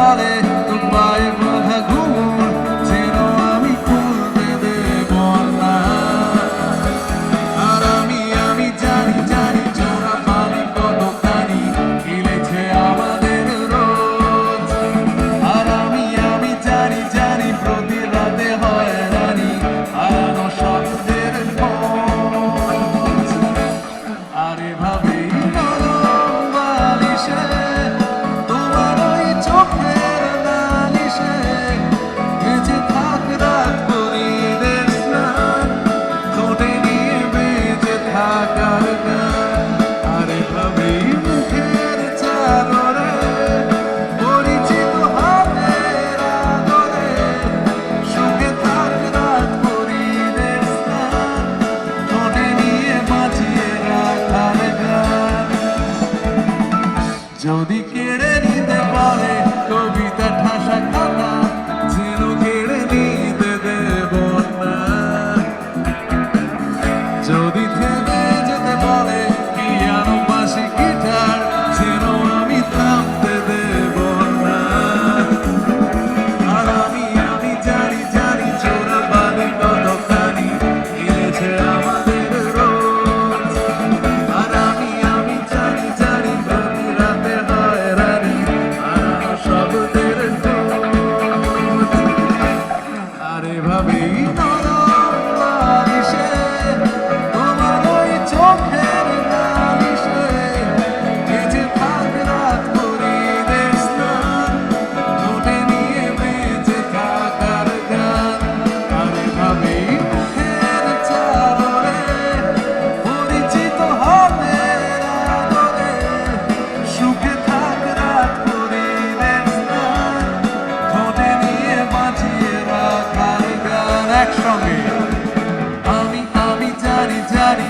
Male, Tumbaye যদি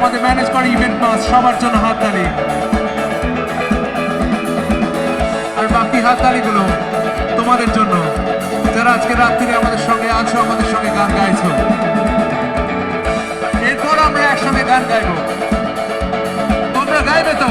আমাদের manage করে ইভেন্ট পাস সবার জন্য হাততালি। আর বাকি হাততালিগুলো তোমাদের জন্য। যারা আজকে রাত্রি আমাদের সঙ্গে আছো, আমাদের সঙ্গে গান গাইছো। এরপর আমরা একসঙ্গে গান গাইব। তোমরা গাইবে তো?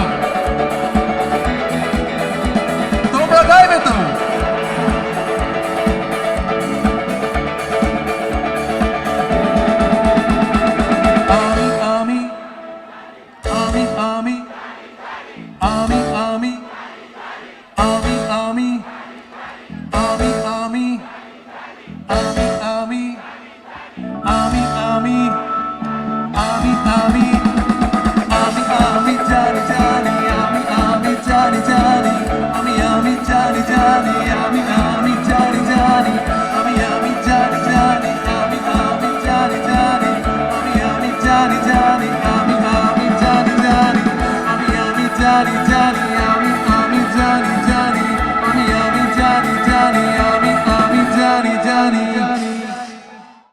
জানি আমি আমি জানি